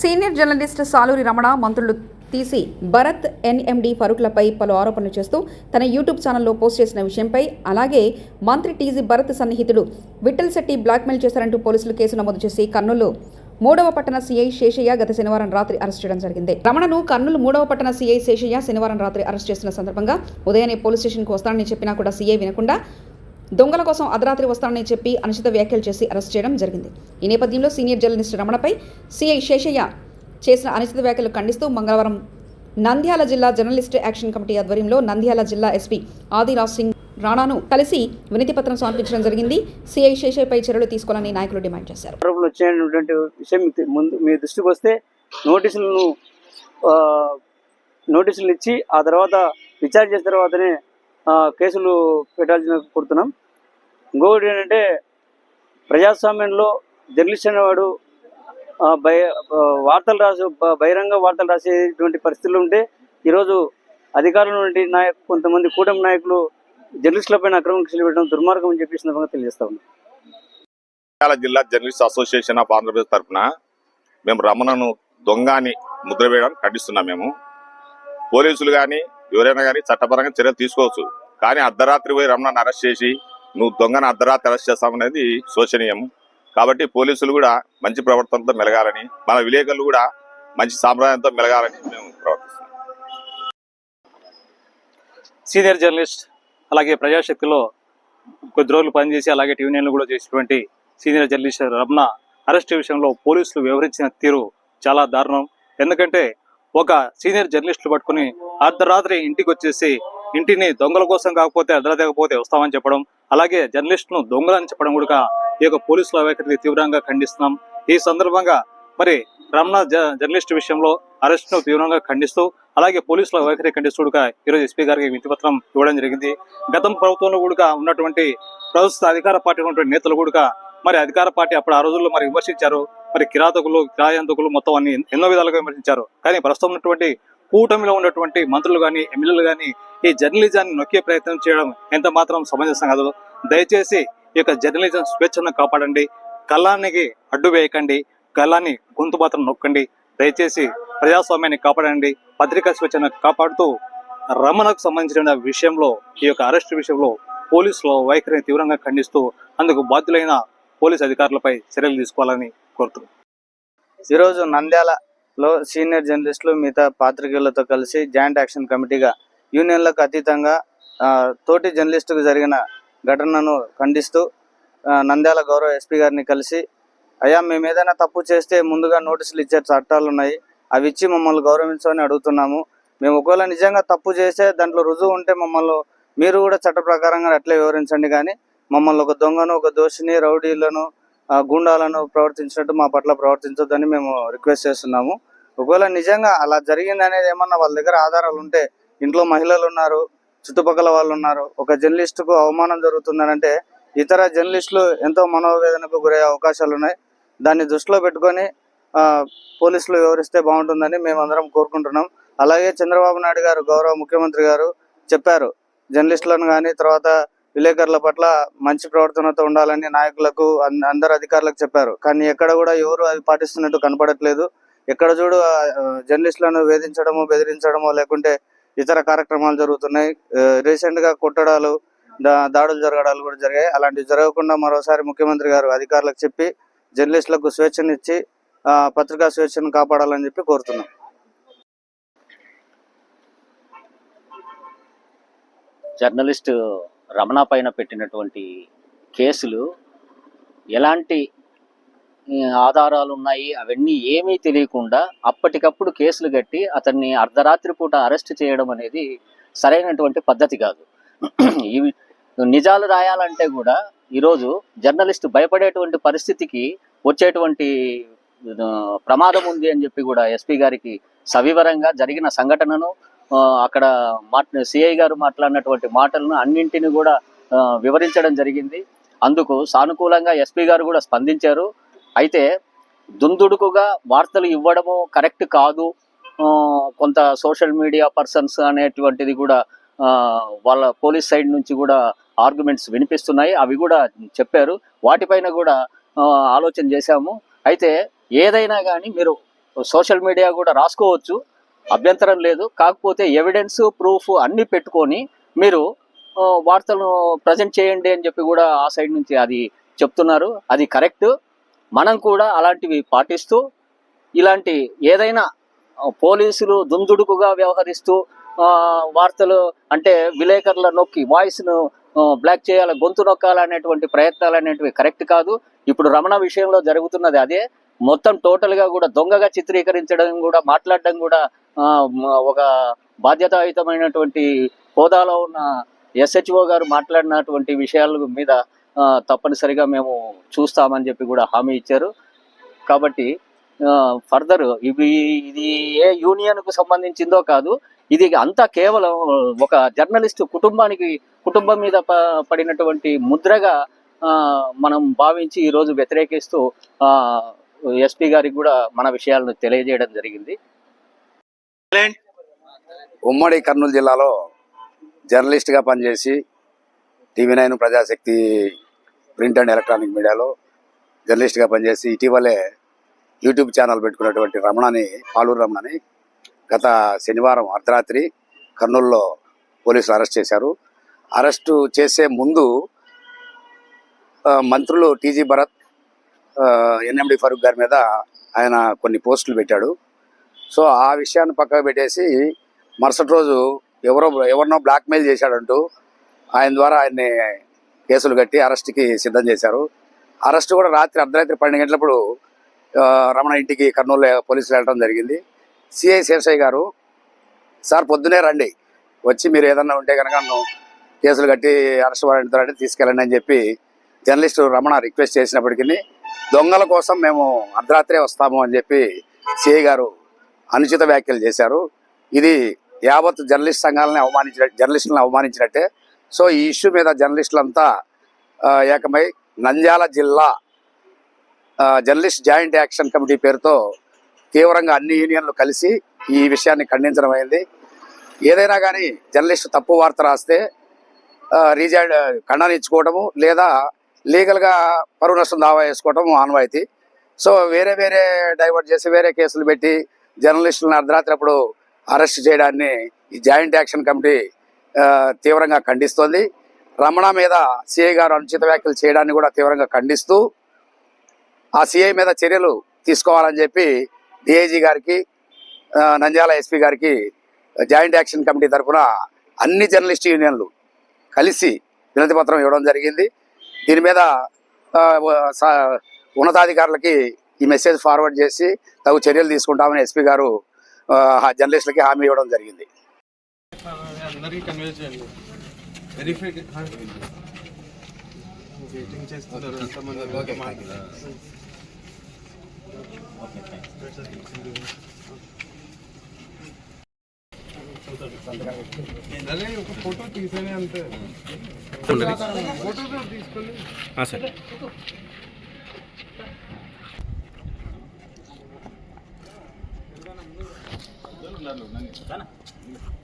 Senior journalist Saluri Ramana మంత్రులు తీసి Bharat NMD ఫరూక్లపై పలు ఆరోపణలు చేస్తూ తన యూట్యూబ్ ఛానల్లో పోస్ట్ చేసిన విషయంపై అలాగే మంత్రి టీజీ భరత్ సన్నిహితుడు విఠల్ శెట్టి బ్లాక్మెయిల్ చేశారంటూ పోలీసులు కేసు నమోదు చేసి కర్నూలు మూడవ పట్టణ సీఐ శేషయ్య గత శనివారం రాత్రి అరెస్ట్ చేయడం జరిగింది. రమణను కర్నూలు మూడవ పట్టణ సీఐ శేషయ్య శనివారం రాత్రి అరెస్ట్ చేసిన సందర్భంగా ఉదయాన్నే పోలీస్ స్టేషన్కు వస్తానని చెప్పినా కూడా సీఐ వినకుండా దొంగల కోసం అర్ధరాత్రి వస్తానని చెప్పి అనుచిత వ్యాఖ్యలు చేసి అరెస్ట్ చేయడం జరిగింది. ఈ నేపథ్యంలో సీనియర్ జర్నలిస్ట్ రమణపై సీఐ శేషయ్య చేసిన అనుచిత వ్యాఖ్యలు ఖండిస్తూ మంగళవారం నంద్యాల జిల్లా జర్నలిస్ట్ యాక్షన్ కమిటీ ఆధ్వర్యంలో నంద్యాల జిల్లా ఎస్పీ ఆదిరాజ్ సింగ్ రాణాను కలిసి వినతి పత్రం సమర్పించడం జరిగింది. సీఐ శేషయ్యపై చర్యలు తీసుకోవాలని నాయకులు డిమాండ్ చేశారు. వచ్చినటువంటి విషయం ముందు మీ దృష్టికి వస్తే నోటీసులను నోటీసులు ఇచ్చి ఆ తర్వాత విచారణ చేసిన తర్వాతనే కేసులు పెట్టాల్సిన కోరుతున్నాం. ఇంకొకటి ఏంటంటే ప్రజాస్వామ్యంలో జర్నలిస్ట్ అనేవాడు బయ వార్తలు రాసి బహిరంగ వార్తలు రాసేటువంటి పరిస్థితులు ఉంటే ఈరోజు అధికారుల నుండి నాయకు కొంతమంది కూటమి నాయకులు జర్నలిస్టులపైన అక్రమ కేసులు పెట్టడం దుర్మార్గం అని చెప్పి సందర్భంగా తెలియజేస్తా ఉన్నాం. జిల్లా జర్నలిస్ట్ అసోసియేషన్ ఆఫ్ ఆంధ్రప్రదేశ్ తరఫున మేము రమణను దొంగ అని ముద్ర వేయడం ఖండిస్తున్నాం మేము. పోలీసులు కానీ ఎవరైనా కానీ చట్టపరంగా చర్యలు తీసుకోవచ్చు. కానీ అర్ధరాత్రి పోయి రమణను అరెస్ట్ చేసి నువ్వు దొంగను అర్ధరాత్రి అరెస్ట్ చేస్తామనేది శోచనీయం. కాబట్టి పోలీసులు కూడా మంచి ప్రవర్తనతో మెలగాలని మన విలేకరులు కూడా మంచి సాంప్రదాయంతో మెలగాలని మేము ప్రవర్తిస్తున్నాం. సీనియర్ జర్నలిస్ట్ అలాగే ప్రజాశక్తిలో కొద్ది రోజులు పనిచేసి అలాగే టీవీ నైన్లు కూడా చేసినటువంటి సీనియర్ జర్నలిస్ట్ రమణ అరెస్ట్ విషయంలో పోలీసులు వ్యవహరించిన తీరు చాలా దారుణం. ఎందుకంటే ఒక సీనియర్ జర్నలిస్టులు పట్టుకుని అర్ధరాత్రి ఇంటికి వచ్చేసి ఇంటిని దొంగల కోసం కాకపోతే అదలదేకపోతే వస్తామని చెప్పడం అలాగే జర్నలిస్టును దొంగలని చెప్పడం కూడా ఈ యొక్క పోలీసుల వైఖరిని తీవ్రంగా ఖండిస్తున్నాం. ఈ సందర్భంగా మరి రమణ జ- జర్నలిస్ట్ విషయంలో అరెస్ట్ను తీవ్రంగా ఖండిస్తూ అలాగే పోలీసుల వైఖరి ఖండిస్తూ కూడా ఈరోజు ఎస్పీ గారికి వినతిపత్రం ఇవ్వడం జరిగింది. గతం ప్రభుత్వంలో కూడా ఉన్నటువంటి ప్రస్తుత అధికార పార్టీ ఉన్నటువంటి నేతలు కూడా మరి అధికార పార్టీ అప్పుడు ఆ రోజుల్లో మరి విమర్శించారు. మరి కిరాతకులు కిరాయంతకులు మొత్తం అన్ని ఎన్నో విధాలుగా విమర్శించారు. కానీ ప్రస్తుతం ఉన్నటువంటి కూటమిలో ఉన్నటువంటి మంత్రులు కానీ ఎమ్మెల్యేలు కానీ ఈ జర్నలిజాన్ని నొక్కే ప్రయత్నం చేయడం ఎంత మాత్రం సమంజసం కాదు. దయచేసి ఈ యొక్క జర్నలిజం స్వేచ్ఛను కాపాడండి. కళ్ళానికి అడ్డు వేయకండి. కళ్ళాన్ని గొంతు మాత్రం నొక్కండి. దయచేసి ప్రజాస్వామ్యాన్ని కాపాడండి. పత్రికా స్వేచ్ఛను కాపాడుతూ రమణకు సంబంధించిన విషయంలో ఈ యొక్క అరెస్ట్ విషయంలో పోలీసుల వైఖరిని తీవ్రంగా ఖండిస్తూ అందుకు బాధ్యులైన పోలీస్ అధికారులపై చర్యలు తీసుకోవాలని కోరుతున్నాను ఈరోజు లో సీనియర్ జర్నలిస్టులు మిగతా పాత్రికేయులతో కలిసి జాయింట్ యాక్షన్ కమిటీగా యూనియన్లకు అతీతంగా తోటి జర్నలిస్టుకు జరిగిన ఘటనను ఖండిస్తూ నంద్యాల గౌరవ ఎస్పీ గారిని కలిసి అయ్యా మేము ఏదైనా తప్పు చేస్తే ముందుగా నోటీసులు ఇచ్చే చట్టాలు ఉన్నాయి అవి ఇచ్చి మమ్మల్ని గౌరవించమని అడుగుతున్నాము. మేము ఒకవేళ నిజంగా తప్పు చేస్తే దాంట్లో రుజువు ఉంటే మమ్మల్ని మీరు కూడా చట్ట ప్రకారంగా అట్లే వివరించండి కానీ మమ్మల్ని ఒక దొంగను ఒక దోషిని రౌడీలను గూండాలను ప్రవర్తించినట్టు మా పట్ల ప్రవర్తించొద్దని మేము రిక్వెస్ట్ చేస్తున్నాము. ఒకవేళ నిజంగా అలా జరిగింది అనేది ఏమన్నా వాళ్ళ దగ్గర ఆధారాలు ఉంటే ఇంట్లో మహిళలు ఉన్నారు చుట్టుపక్కల వాళ్ళు ఉన్నారు ఒక జర్నలిస్టుకు అవమానం జరుగుతుందని అంటే ఇతర జర్నలిస్టులు ఎంతో మనోవేదనకు గురయ్యే అవకాశాలు ఉన్నాయి. దాన్ని దృష్టిలో పెట్టుకొని ఆ, పోలీసులు వివరిస్తే బాగుంటుందని మేము అందరం కోరుకుంటున్నాం. అలాగే చంద్రబాబు నాయుడు గారు గౌరవ ముఖ్యమంత్రి గారు చెప్పారు. జర్నలిస్టులను కానీ తర్వాత విలేకరుల పట్ల మంచి ప్రవర్తనతో ఉండాలని నాయకులకు అందరు అధికారులకు చెప్పారు. కానీ ఎక్కడ కూడా ఎవరు అది పాటిస్తున్నట్టు కనపడట్లేదు. ఎక్కడ చూడు జర్నలిస్టులను వేధించడము బెదిరించడము లేకుంటే ఇతర కార్యక్రమాలు జరుగుతున్నాయి. రీసెంట్గా కొట్టడాలు దాడులు జరగడాలు కూడా జరిగాయి. అలాంటివి జరగకుండా మరోసారి ముఖ్యమంత్రి గారు అధికారులకు చెప్పి జర్నలిస్టులకు స్వేచ్ఛనిచ్చి పత్రికా స్వేచ్ఛను కాపాడాలని చెప్పి కోరుతున్నాం. జర్నలిస్ట్ రమణ పైన పెట్టినటువంటి కేసులు ఎలాంటి ఆధారాలు ఉన్నాయి అవన్నీ ఏమీ తెలియకుండా అప్పటికప్పుడు కేసులు కట్టి అతన్ని అర్ధరాత్రి పూట అరెస్ట్ చేయడం అనేది సరైనటువంటి పద్ధతి కాదు. ఇవి నిజాలు రాయాలంటే కూడా ఈరోజు జర్నలిస్ట్ భయపడేటువంటి పరిస్థితికి వచ్చేటువంటి ప్రమాదం ఉంది అని చెప్పి కూడా ఎస్పీ గారికి సవివరంగా జరిగిన సంఘటనను అక్కడ మాట్ సిఐ గారు మాట్లాడినటువంటి మాటలను అన్నింటిని కూడా వివరించడం జరిగింది. అందుకు సానుకూలంగా ఎస్పీ గారు కూడా స్పందించారు. అయితే దుందుడుకుగా వార్తలు ఇవ్వడము కరెక్ట్ కాదు. కొంత సోషల్ మీడియా పర్సన్స్ అనేటువంటిది కూడా వాళ్ళ పోలీస్ సైడ్ నుంచి కూడా ఆర్గ్యుమెంట్స్ వినిపిస్తున్నాయి. అవి కూడా చెప్పారు. వాటిపైన కూడా ఆలోచన చేశాము. అయితే ఏదైనా కానీ మీరు సోషల్ మీడియా కూడా రాసుకోవచ్చు. అభ్యంతరం లేదు. కాకపోతే ఎవిడెన్స్ ప్రూఫ్ అన్ని పెట్టుకొని మీరు వార్తలను ప్రజెంట్ చేయండి అని చెప్పి కూడా ఆ సైడ్ నుంచి అది చెప్తున్నారు. అది కరెక్ట్ మనం కూడా అలాంటివి పాటిస్తూ ఇలాంటి ఏదైనా పోలీసులు దుందుడుకుగా వ్యవహరిస్తూ వార్తలు అంటే విలేకరుల నొక్కి వాయిస్ను బ్లాక్ చేయాలి గొంతు నొక్కాలనేటువంటి ప్రయత్నాలు అనేటివి కరెక్ట్ కాదు. ఇప్పుడు రమణ విషయంలో జరుగుతున్నది అదే. మొత్తం టోటల్గా కూడా దొంగగా చిత్రీకరించడం కూడా మాట్లాడడం కూడా ఒక బాధ్యతాయుతమైనటువంటి హోదాలో ఉన్న ఎస్హెచ్ఓ గారు మాట్లాడినటువంటి విషయాల మీద తప్పనిసరిగా మేము చూస్తామని చెప్పి కూడా హామీ ఇచ్చారు. కాబట్టి ఫర్దర్ ఇవి ఇది ఏ యూనియన్కు సంబంధించిందో కాదు ఇది అంతా కేవలం ఒక జర్నలిస్ట్ కుటుంబానికి కుటుంబం మీద ప- పడినటువంటి ముద్రగా మనం భావించి ఈరోజు వ్యతిరేకిస్తూ ఎస్పీ గారికి కూడా మన విషయాలను తెలియజేయడం జరిగింది. ఉమ్మడి కర్నూలు జిల్లాలో జర్నలిస్ట్గా పనిచేసి TV nine Prajasakti print and electronic మీడియాలో జర్నలిస్ట్గా పనిచేసి ఇటీవలే యూట్యూబ్ ఛానల్ పెట్టుకున్నటువంటి రమణని పాలూరు రమణని గత శనివారం అర్ధరాత్రి కర్నూలులో పోలీసులు అరెస్ట్ చేశారు. అరెస్టు చేసే ముందు మంత్రులు టీజీ భరత్ ఎన్ఎండి ఫరూక్ గారి మీద ఆయన కొన్ని పోస్టులు పెట్టాడు. సో ఆ విషయాన్ని పక్కకు పెట్టేసి మరుసటి రోజు ఎవరో ఎవరినో బ్లాక్మెయిల్ చేశాడంటూ ఆయన ద్వారా ఆయన్ని కేసులు కట్టి అరెస్ట్కి సిద్ధం చేశారు. అరెస్ట్ కూడా రాత్రి అర్ధరాత్రి పన్నెండు గంటలప్పుడు రమణ ఇంటికి కర్నూలు పోలీసులు వెళ్ళడం జరిగింది. సిఐ శేషయ్య గారు సార్ పొద్దునే రండి. వచ్చి మీరు ఏదన్నా ఉంటే కనుక నన్ను కేసులు కట్టి అరెస్ట్ వారెంట్ అంటే తీసుకెళ్ళండి అని చెప్పి జర్నలిస్ట్ రమణ రిక్వెస్ట్ చేసినప్పటికీ దొంగల కోసం మేము అర్ధరాత్రే వస్తాము అని చెప్పి సిఐ గారు అనుచిత వ్యాఖ్యలు చేశారు. ఇది యావత్ జర్నలిస్ట్ సంఘాలని అవమానించిన జర్నలిస్టులను అవమానించినట్టే. సో ఈ ఇష్యూ మీద జర్నలిస్టులంతా ఏకమై నంద్యాల జిల్లా జర్నలిస్ట్ జాయింట్ యాక్షన్ కమిటీ పేరుతో తీవ్రంగా అన్ని యూనియన్లు కలిసి ఈ విషయాన్ని ఖండించడం అయింది. ఏదైనా కానీ జర్నలిస్ట్ తప్పు వార్త రాస్తే రీజైడ్ ఖండనిచ్చుకోవటము లేదా లీగల్గా పరువు నష్టం దావా వేసుకోవటం ఆనవాయితీ. సో వేరే వేరే డైవర్ట్ చేసి వేరే కేసులు పెట్టి జర్నలిస్టులను అర్ధరాత్రి అప్పుడు అరెస్ట్ చేయడాన్ని ఈ జాయింట్ యాక్షన్ కమిటీ తీవ్రంగా ఖండిస్తోంది. రమణ మీద సిఐ గారు అనుచిత వ్యాఖ్యలు చేయడాన్ని కూడా తీవ్రంగా ఖండిస్తూ ఆ సిఐ మీద చర్యలు తీసుకోవాలని చెప్పి డిఐజీ గారికి నంద్యాల ఎస్పీ గారికి జాయింట్ యాక్షన్ కమిటీ తరఫున అన్ని జర్నలిస్ట్ యూనియన్లు కలిసి వినతి పత్రం ఇవ్వడం జరిగింది. దీని మీద ఉన్నతాధికారులకి ఈ మెసేజ్ ఫార్వర్డ్ చేసి తగు చర్యలు తీసుకుంటామని ఎస్పీ గారు ఆ, జర్నలిస్టులకి హామీ ఇవ్వడం జరిగింది. అందరికీ కన్వే చేయండి. వెరిఫై వెయిటింగ్ చేస్తున్నారు ఎంతమంది ఓకే అదే ఒక ఫోటో తీసేనే అంతే. ఫోటో తీసుకొని कलर लोग ना